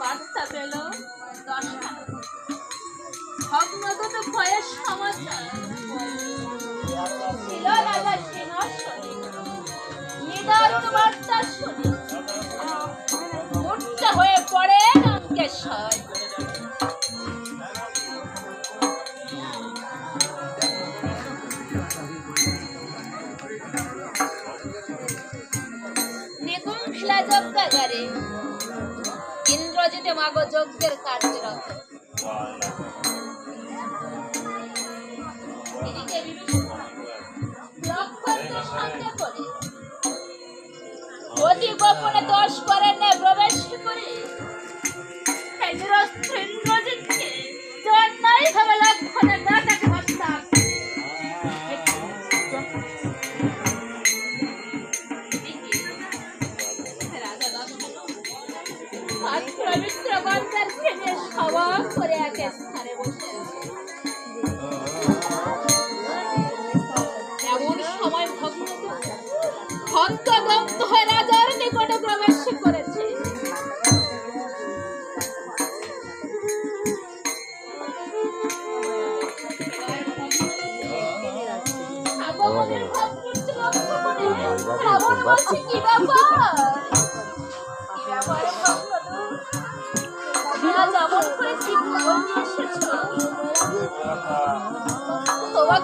বার্তা পেল ভয়ের সমাচার। ছিল হয়ে পড়ে লঙ্কেশ্বর নিকুম খেলা যজ্ঞাগারে ইন্দ্রজিতে মাগো যজ্ঞের করে। অতি গোপনে দশ করেন Korea계 잘해보세요.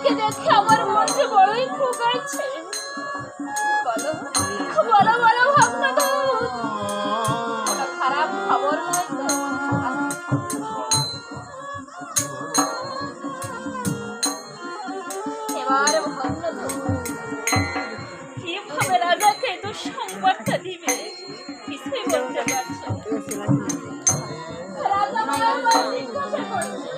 তোমাকে দেখে আমার মনটা বড়ই ফুকাচ্ছে বলো বলো বলো, ভগ্নদূত। কোনো খারাপ খবর নয় তো? এবার ভগ্নদূত কীভাবে রাজাকে দুঃসংবাদটা দিবে? কিছুই বলতে পারছে। রাজা বারবার জিজ্ঞাসা করছে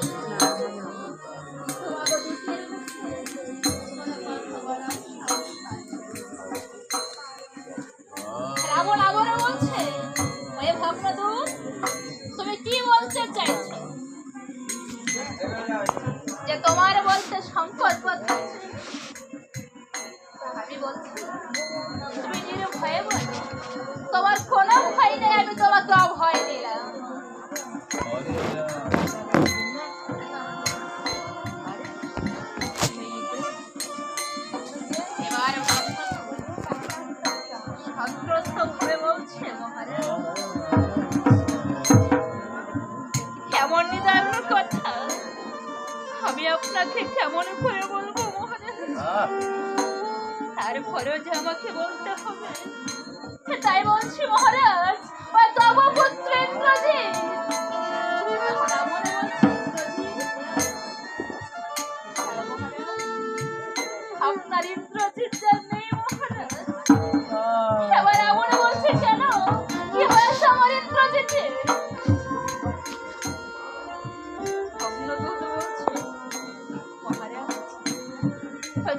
যে তোমার বলতে বলো। তোমার কোনো ভয় নেই, আমি তোমাকে অভয় দিলাম। কেমন নিদারুণ কথা। আমি আপনাকে কেমন করে বলব মহারাজ? তারপরেও যে আমাকে বলতে হবে তাই বলছি মহারাজ তব পুত্র ইন্দ্রজিৎ। আপনার ইন্দ্রজিৎ নেই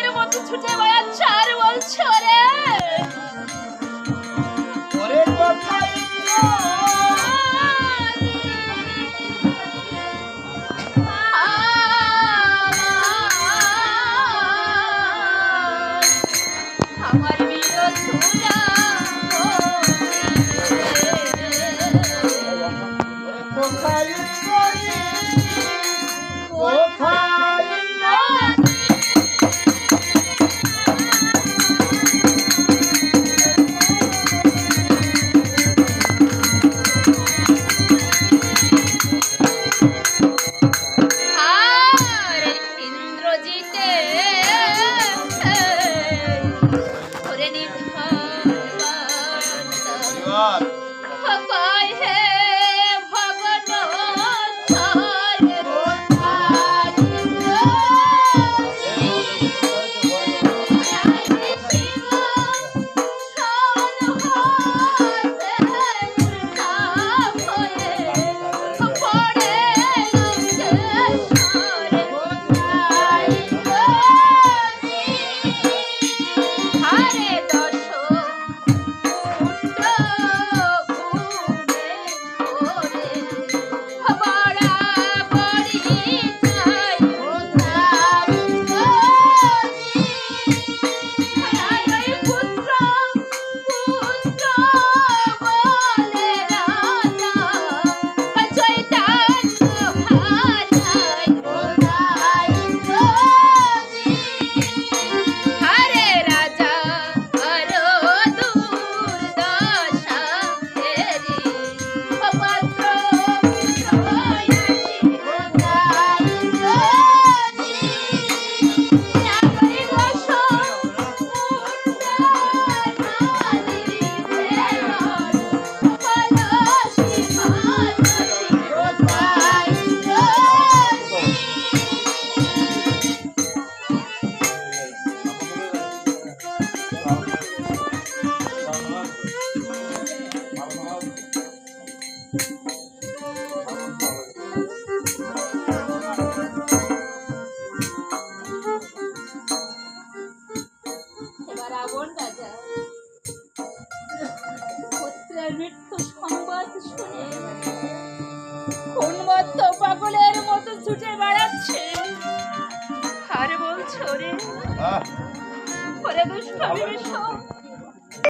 পাগলের মতো ছুটে বেড়াচ্ছে আর বলছে ওরে ওরে কোথায় উন্মত্ত পাগলের মতো ছুটে বেড়াচ্ছে? আর বলছো রে? ওরে দুষ্ট